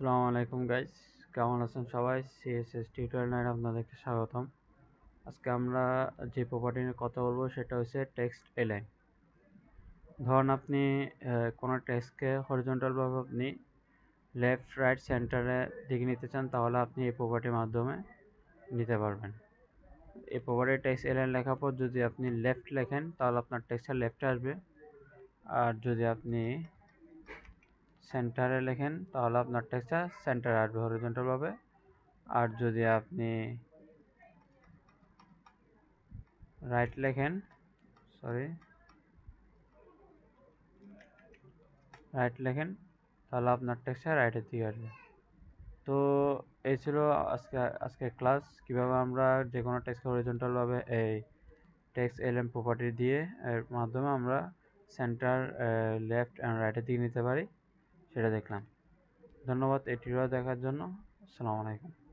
আসসালামু আলাইকুম গাইস কেমন আছেন সবাই? সিএসএস টিউটোরিয়াল নাইন আপনাদেরকে স্বাগতম। আজকে আমরা যে প্রপার্টি নিয়ে কথা বলব, সেটা হচ্ছে টেক্সট এলাইন ধরুন আপনি কোনো টেক্সটকে হরিজন্টালভাবে আপনি লেফট রাইট সেন্টারে দিকে নিতে চান, তাহলে আপনি এই প্রপার্টির মাধ্যমে নিতে পারবেন। এই প্রপার্টি টেক্সট এলাইন লেখার পর যদি আপনি লেফট লেখেন, তাহলে আপনার টেক্সটটা লেফটে আসবে। আর যদি আপনি সেন্টারে লেখেন, তাহলে আপনার টেক্সটটা সেন্টারে আসবে হরিজন্টালভাবে আর যদি আপনি রাইট লেখেন সরি রাইট লেখেন, তাহলে আপনার টেক্সটটা রাইটের দিকে আসবে। তো এই ছিল আজকে আজকে ক্লাস কীভাবে আমরা যে কোনো টেক্সট হরিজন্টালভাবে এই টেক্সট এলএম প্রপার্টি দিয়ে, এর মাধ্যমে আমরা সেন্টার লেফট অ্যান্ড রাইটের দিকে নিতে পারি। সেটা দেখলাম। ধন্যবাদ এই টিউটোরিয়াল দেখার জন্য। আসসালামু আলাইকুম।